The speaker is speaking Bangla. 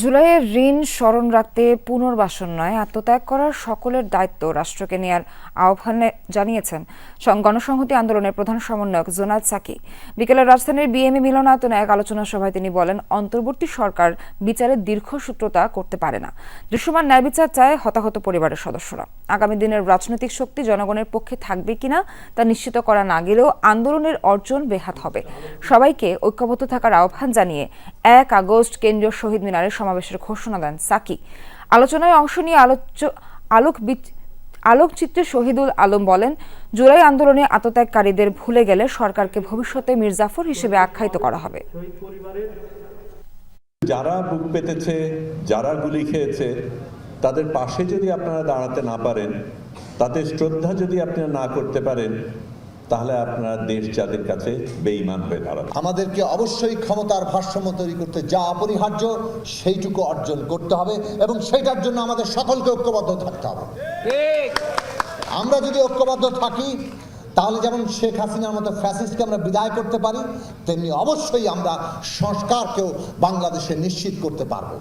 জুলাইয়ের ঋণ স্মরণ রাখতে পুনর্বাসন নয়, আত্মত্যাগ করার সকলের দায়িত্ব রাষ্ট্রকে নেয়ার আহ্বানে জানিয়েছেন গণসংহতি আন্দোলনের প্রধান সমন্বয়ক জোনাল সাকি। বিকেলে রাজধানীর বিএমএ মিলনায়তনে এক আলোচনা সভায় তিনি বলেন, অন্তর্বর্তী সরকার বিচারের দীর্ঘসূত্রতা করতে পারে না। দৃশ্যমান ন্যায় বিচার চায় হতাহত পরিবারের সদস্যরা। আগামী দিনের রাজনৈতিক শক্তি জনগণের পক্ষে থাকবে কিনা তা নিশ্চিত করা না গেলেও আন্দোলনের অর্জন বেহাত হবে। সবাইকে ঐক্যবদ্ধ থাকার আহ্বান জানিয়ে এক আগস্ট কেন্দ্রীয় শহীদ মিনারে সমাবেশের ঘোষণা দেন সাকি। আলোচনায় অংশ নিয়ে আলোচ্য আলোক আলোকচিত্রে শহীদুল আলম বলেন, জুলাই আন্দোলনে আতত্যাগকারীদের ভুলে গেলে সরকারকে ভবিষ্যতে মির্জাফর হিসেবে আখ্যায়িত করা হবে। যারা বুক পেতেছে, যারা গুলি খেয়েছে, তাদের পাশে যদি আপনারা দাঁড়াতে না পারেন, তাদের শ্রদ্ধা যদি আপনারা না করতে পারেন তাহলে আপনারা দেশ যাদের কাছে বেঈমান হয়ে দাঁড়ান। আমাদেরকে অবশ্যই ক্ষমতার ভারসাম্য তৈরি করতে যা অপরিহার্য সেইটুকু অর্জন করতে হবে এবং সেটার জন্য আমাদের সকলকে ঐক্যবদ্ধ থাকতে হবে। আমরা যদি ঐক্যবদ্ধ থাকি তাহলে যেমন শেখ হাসিনার মতো ফ্যাসিস্টকে আমরা বিদায় করতে পারি তেমনি অবশ্যই আমরা সংস্কারকেও বাংলাদেশে নিশ্চিত করতে পারব।